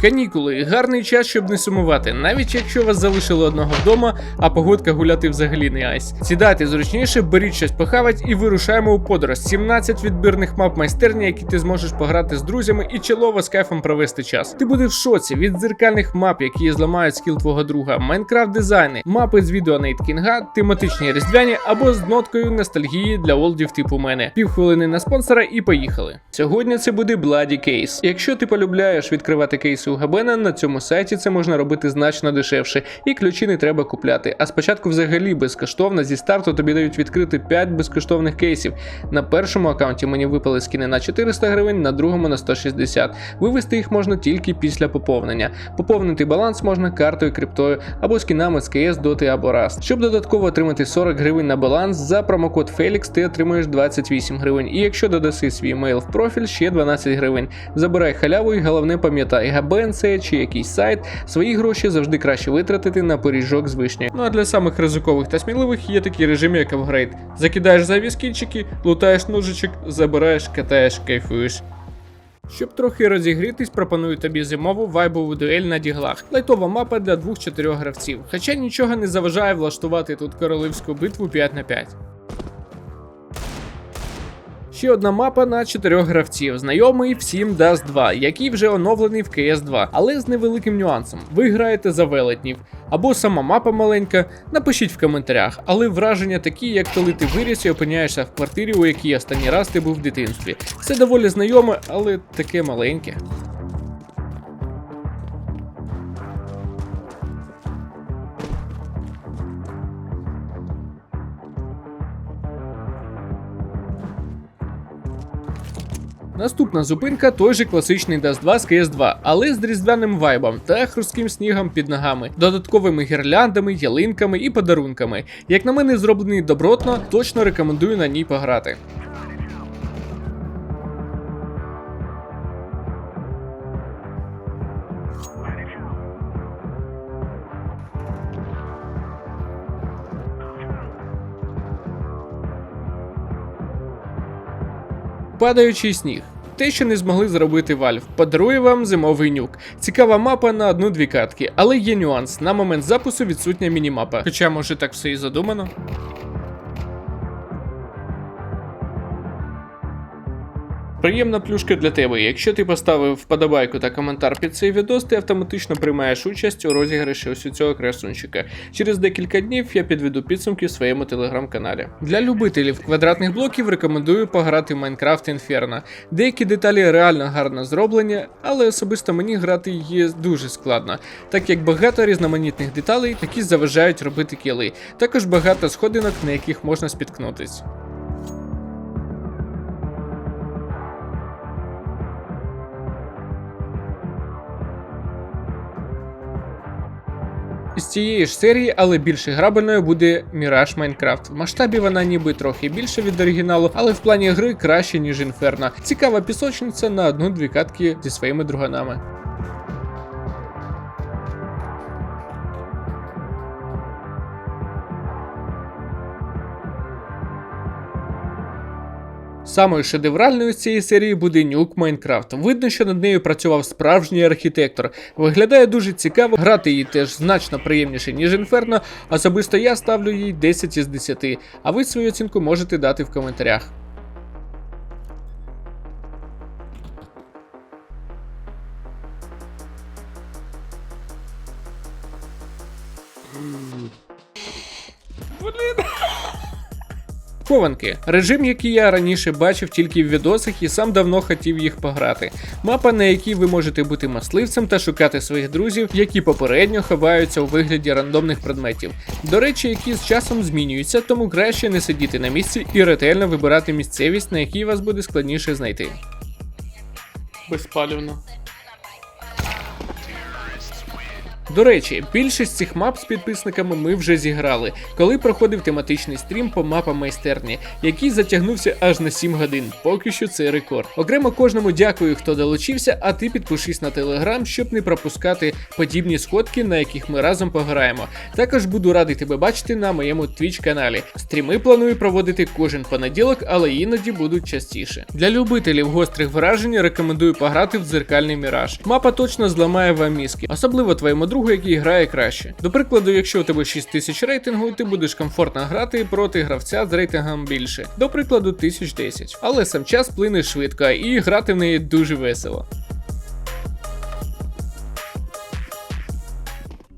Канікули гарний час, щоб не сумувати, навіть якщо вас залишили одного вдома, а погодка гуляти взагалі не айс. Сідайте зручніше, беріть щось похавать і вирушаємо у подорож. 17 відбірних мап майстерні, які ти зможеш пограти з друзями і чолово з кайфом провести час. Ти будеш в шоці від дзеркальних мап, які зламають скіл твого друга, Майнкрафт дизайни, мапи з відео Нейт Кінга, тематичні різдвяні або з ноткою ностальгії для олдів типу мене. Півхвилини на спонсора і поїхали. Сьогодні це буде Bloody Case. Якщо ти полюбляєш відкривати кейси у Габена, на цьому сайті це можна робити значно дешевше, і ключі не треба купляти. А спочатку взагалі безкоштовно зі старту тобі дають відкрити 5 безкоштовних кейсів. На першому аккаунті мені випали скіни на 400 гривень, на другому на 160. Вивести їх можна тільки після поповнення. Поповнити баланс можна картою, криптою або скінами з КС, Доти або Rust. Щоб додатково отримати 40 гривень на баланс, за промокод Felix ти отримуєш 28 гривень. І якщо додаси свій мейл в профіль, ще 12 гривень. Забирай халяву і головне пам'ятай, ГБН це чи якийсь сайт, свої гроші завжди краще витратити на пиріжок з вишні. Ну а для самих ризикових та сміливих є такі режими, як апгрейд. Закидаєш зайві скінчики, лутаєш ножичок, забираєш, катаєш, кайфуєш. Щоб трохи розігрітись, пропоную тобі зимову вайбову дуель на діглах. Лайтова мапа для 2-4 гравців. Хоча нічого не заважає влаштувати тут королевську битву 5 на 5. Ще одна мапа на чотирьох гравців, знайомий всім Dust 2, який вже оновлений в CS 2, але з невеликим нюансом. Ви граєте за велетнів, або сама мапа маленька. Напишіть в коментарях, але враження такі, як коли ти виріс і опиняєшся в квартирі, у якій останній раз ти був в дитинстві. Це доволі знайоме, але таке маленьке. Наступна зупинка той же класичний Dust 2 з CS 2, але з різдвяним вайбом та хрустким снігом під ногами, додатковими гірляндами, ялинками і подарунками. Як на мене, зроблений добротно, точно рекомендую на ній пограти. Падаючий сніг. Те, що не змогли зробити Valve, подарує вам зимовий нюк. Цікава мапа на одну-дві катки, але є нюанс. На момент запису відсутня мінімапа. Хоча, може, так все і задумано. Приємна плюшка для тебе. Якщо ти поставив вподобайку та коментар під цей відос, ти автоматично приймаєш участь у розіграші ось у цього красунчика. Через декілька днів я підведу підсумки в своєму телеграм-каналі. Для любителів квадратних блоків рекомендую пограти в Minecraft Inferno. Деякі деталі реально гарно зроблені, але особисто мені грати є дуже складно, так як багато різноманітних деталей, які заважають робити кіли. Також багато сходинок, на яких можна спіткнутись. З цієї ж серії, але більш грабельною буде Mirage Minecraft. В масштабі вона ніби трохи більше від оригіналу, але в плані гри краще, ніж Inferno. Цікава пісочниця на одну-дві катки зі своїми друганами. Самою шедевральною з цієї серії буде Нюк Майнкрафт. Видно, що над нею працював справжній архітектор. Виглядає дуже цікаво, грати її теж значно приємніше, ніж Інферно. Особисто я ставлю їй 10 із 10, а ви свою оцінку можете дати в коментарях. Хованки режим, який я раніше бачив тільки в відосах і сам давно хотів їх пограти. Мапа, на якій ви можете бути мисливцем та шукати своїх друзів, які попередньо ховаються у вигляді рандомних предметів. До речі, які з часом змінюються, тому краще не сидіти на місці і ретельно вибирати місцевість, на якій вас буде складніше знайти. Безпалівно. До речі, більшість цих мап з підписниками ми вже зіграли, коли проходив тематичний стрім по мапам майстерні, який затягнувся аж на 7 годин. Поки що це рекорд. Окремо кожному дякую, хто долучився, а ти підпишись на телеграм, щоб не пропускати подібні сходки, на яких ми разом пограємо. Також буду радий тебе бачити на моєму Twitch каналі. Стріми планую проводити кожен понеділок, але іноді будуть частіше. Для любителів гострих вражень рекомендую пограти в дзеркальний міраж. Мапа точно зламає вам мізки, особливо твоєму другу, який грає краще. До прикладу, якщо у тебе 6000 рейтингу, ти будеш комфортно грати проти гравця з рейтингом більше, до прикладу 1010. Але сам час плине швидко і грати в неї дуже весело.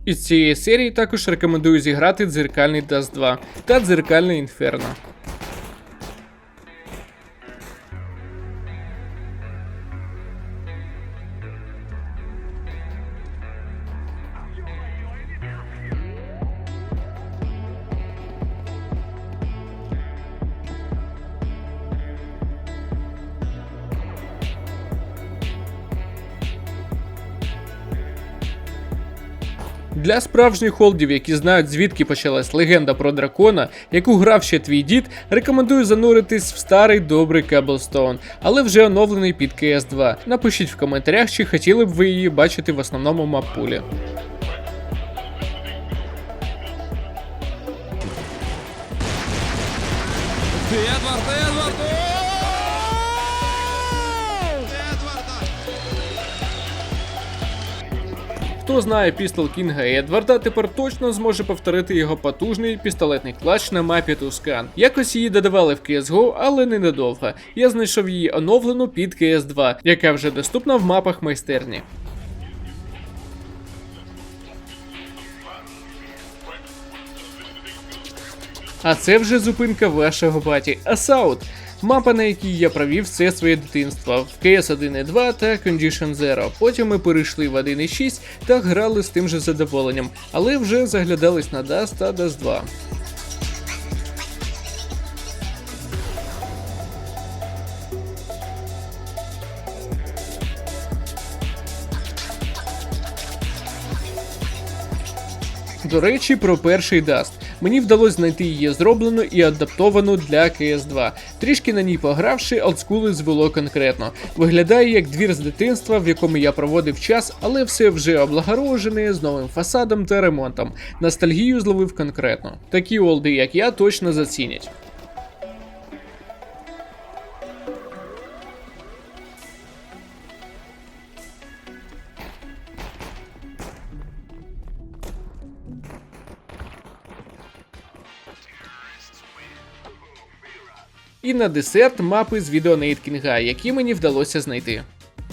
Із цієї серії також рекомендую зіграти дзеркальний Dust 2 та дзеркальний Інферно. Для справжніх холдів, які знають звідки почалась легенда про дракона, яку грав ще твій дід, рекомендую зануритись в старий добрий Cobblestone, але вже оновлений під cs 2 Напишіть в коментарях, чи хотіли б ви її бачити в основному маппулі. Едвард, Едвард! Хто знає пістол Кінга Едварда, тепер точно зможе повторити його потужний пістолетний клач на мапі Тускан. Якось її додавали в CSGO, але не надовго. Я знайшов її оновлену під CS 2 яка вже доступна в мапах майстерні. А це вже зупинка вашого баті Асаут. Мапа, на якій я провів все своє дитинство в CS 1.2 та Condition Zero. Потім ми перейшли в 1.6 та грали з тим же задоволенням, але вже заглядались на Dust та Dust 2. До речі, про перший Dust. Мені вдалося знайти її зроблену і адаптовану для cs 2 Трішки на ній погравши, олдскули звело конкретно. Виглядає як двір з дитинства, в якому я проводив час, але все вже облагорожене з новим фасадом та ремонтом. Ностальгію зловив конкретно. Такі олди, як я, точно зацінять. І на десерт мапи з відео Нейткінга, які мені вдалося знайти.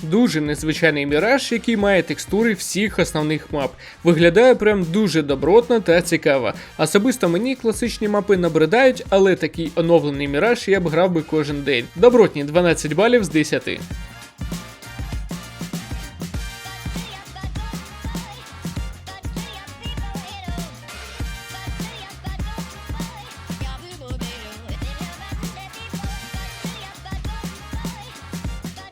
Дуже незвичайний міраж, який має текстури всіх основних мап. Виглядає прям дуже добротно та цікаво. Особисто мені класичні мапи набридають, але такий оновлений міраж я б грав би кожен день. Добротні 12 балів з 10.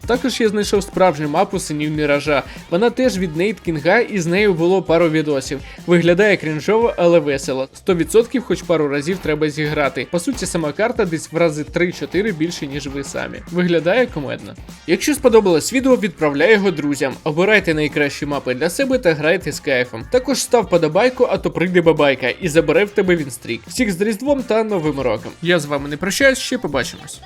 Також я знайшов справжню мапу синів Міража. Вона теж від Нейт Кінга, і з нею було пару відосів. Виглядає крінжово, але весело. 100% хоч пару разів треба зіграти. По суті, сама карта десь в рази 3-4 більше, ніж ви самі. Виглядає комедно. Якщо сподобалось відео, відправляй його друзям. Обирайте найкращі мапи для себе та грайте з кайфом. Також став подобайку, а то прийде бабайка і забере в тебе він стрік. Всіх з Різдвом та Новим роком. Я з вами не прощаюсь, ще побачимось.